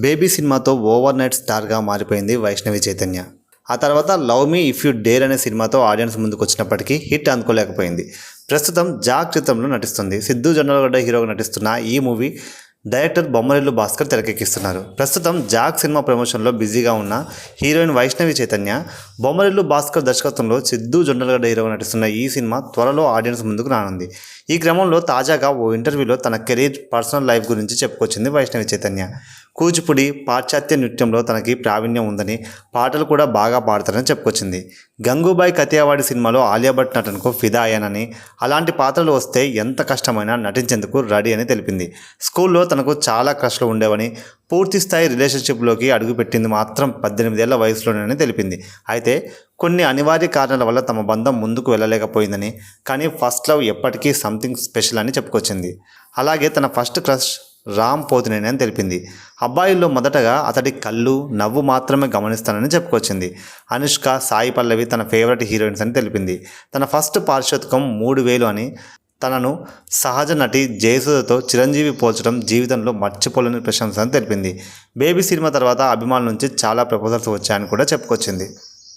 Baby సినిమాతో over night స్టార్గా మారిపోయింది వైష్ణవి చైతన్య. ఆ తర్వాత love me if you dare అనే సినిమాతో ఆడియన్స్ ముందుకు వచ్చినప్పటికీ హిట్ అందుకోలేకపోయింది. ప్రస్తుతం జాక్ చిత్రంలో నటిస్తుంది. సిద్ధు జొన్నలగడ్డ హీరోగా నటిస్తున్న ఈ మూవీ డైరెక్టర్ బొమ్మరిల్లు భాస్కర్ తెరకెక్కిస్తున్నారు. ప్రస్తుతం జాక్ సినిమా ప్రమోషన్లో బిజీగా ఉన్న హీరోయిన్ వైష్ణవి చైతన్య బొమ్మరిల్లు భాస్కర్ దర్శకత్వంలో సిద్ధు జొండలగడ్డ హీరోగా నటిస్తున్న ఈ సినిమా త్వరలో ఆడియన్స్ ముందుకు రానుంది. ఈ క్రమంలో తాజాగా ఓ ఇంటర్వ్యూలో తన కెరీర్ పర్సనల్ లైఫ్ గురించి చెప్పుకొచ్చింది వైష్ణవి చైతన్య. కూచిపూడి పాశ్చాత్య నృత్యంలో తనకి ప్రావీణ్యం ఉందని పాటలు కూడా బాగా పాడతారని చెప్పుకొచ్చింది. గంగూబాయి కతియావాడి సినిమాలో ఆలియా భట్ నటనకు ఫిదా అయ్యానని అలాంటి పాత్రలు వస్తే ఎంత కష్టమైనా నటించేందుకు రెడీ అని తెలిపింది. స్కూల్లో తనకు చాలా క్రష్లు ఉండేవని పూర్తి స్థాయి రిలేషన్షిప్లోకి అడుగుపెట్టింది మాత్రం పద్దెనిమిదేళ్ళ వయసులోనే తెలిపింది. అయితే కొన్ని అనివార్య కారణాల వల్ల తమ బంధం ముందుకు వెళ్ళలేకపోయిందని కానీ ఫస్ట్ లవ్ ఎప్పటికీ సంథింగ్ స్పెషల్ అని చెప్పుకొచ్చింది. అలాగే తన ఫస్ట్ క్రష్ రామ్ పోతినేని అని తెలిపింది. అబ్బాయిల్లో మొదటగా అతడి కళ్ళు నవ్వు మాత్రమే గమనిస్తానని చెప్పుకొచ్చింది. అనుష్క సాయి పల్లవి తన ఫేవరెట్ హీరోయిన్స్ అని తెలిపింది. తన ఫస్ట్ పారితోషికం మూడు వేలు అని తనను సహజ నటి జయసుధతో చిరంజీవి పోల్చడం జీవితంలో మర్చిపోలేని ప్రశంస అని తెలిపింది. బేబీ సినిమా తర్వాత అభిమానుల నుంచి చాలా ప్రపోజల్స్ వచ్చాయని కూడా చెప్పుకొచ్చింది.